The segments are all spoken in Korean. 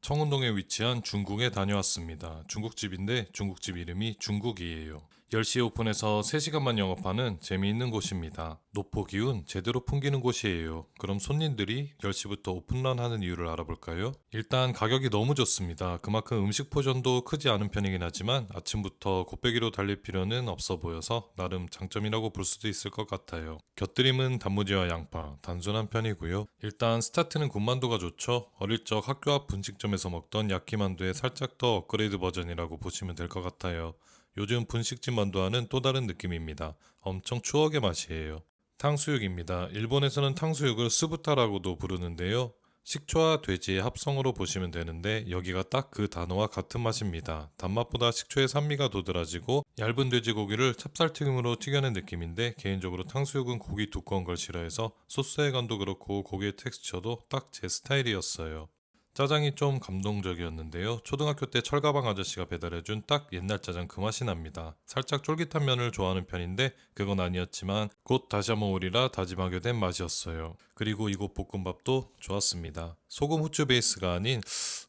청운동에 위치한 중국에 다녀왔습니다. 중국집인데 중국집 이름이 중국이에요. 10시에 오픈해서 3시간만 영업하는 재미있는 곳입니다. 노포 기운 제대로 풍기는 곳이에요. 그럼 손님들이 10시부터 오픈런 하는 이유를 알아볼까요? 일단 가격이 너무 좋습니다. 그만큼 음식 포션도 크지 않은 편이긴 하지만 아침부터 곱빼기로 달릴 필요는 없어 보여서 나름 장점이라고 볼 수도 있을 것 같아요. 곁들임은 단무지와 양파, 단순한 편이고요. 일단 스타트는 군만두가 좋죠. 어릴 적 학교 앞 분식점에서 먹던 야키만두의 살짝 더 업그레이드 버전이라고 보시면 될 것 같아요. 요즘 분식집 만두와는 또 다른 느낌입니다. 엄청 추억의 맛이에요. 탕수육입니다. 일본에서는 탕수육을 스부타라고도 부르는데요. 식초와 돼지의 합성으로 보시면 되는데 여기가 딱 그 단어와 같은 맛입니다. 단맛보다 식초의 산미가 도드라지고 얇은 돼지고기를 찹쌀튀김으로 튀겨낸 느낌인데 개인적으로 탕수육은 고기 두꺼운 걸 싫어해서 소스의 간도 그렇고 고기의 텍스처도 딱 제 스타일이었어요. 짜장이 좀 감동적이었는데요. 초등학교 때 철가방 아저씨가 배달해준 딱 옛날 짜장 그 맛이 납니다. 살짝 쫄깃한 면을 좋아하는 편인데 그건 아니었지만 곧 다시 한번 오리라 다짐하게 된 맛이었어요. 그리고 이곳 볶음밥도 좋았습니다. 소금 후추 베이스가 아닌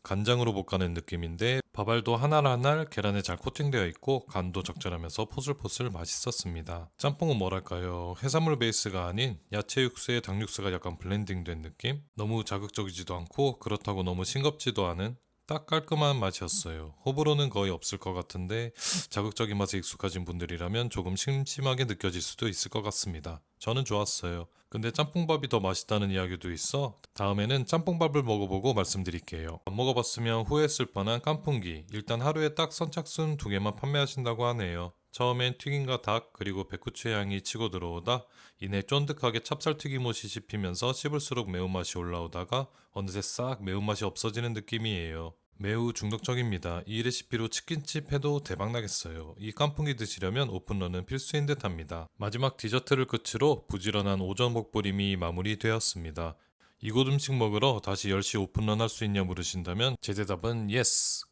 간장으로 볶아낸 느낌인데 밥알도 하나를 하나 계란에 잘 코팅되어 있고 간도 적절하면서 포슬포슬 맛있었습니다. 짬뽕은 뭐랄까요? 해산물 베이스가 아닌 야채 육수에 닭 육수가 약간 블렌딩된 느낌? 너무 자극적이지도 않고 그렇다고 너무 싱겁지도 않은 딱 깔끔한 맛이었어요. 호불호는 거의 없을 것 같은데 자극적인 맛에 익숙하신 분들이라면 조금 심심하게 느껴질 수도 있을 것 같습니다. 저는 좋았어요. 근데 짬뽕밥이 더 맛있다는 이야기도 있어 다음에는 짬뽕밥을 먹어보고 말씀드릴게요. 안 먹어봤으면 후회했을 뻔한 깐풍기. 일단 하루에 딱 선착순 두 개만 판매하신다고 하네요. 처음엔 튀김과 닭 그리고 백후추의 향이 치고 들어오다 이내 쫀득하게 찹쌀 튀김옷이 씹히면서 씹을수록 매운맛이 올라오다가 어느새 싹 매운맛이 없어지는 느낌이에요. 매우 중독적입니다. 이 레시피로 치킨집 해도 대박 나겠어요. 이 깐풍기 드시려면 오픈런은 필수인 듯 합니다. 마지막 디저트를 끝으로 부지런한 오전 먹부림이 마무리되었습니다. 이곳 음식 먹으러 다시 10시 오픈런 할 수 있냐 물으신다면 제 대답은 yes.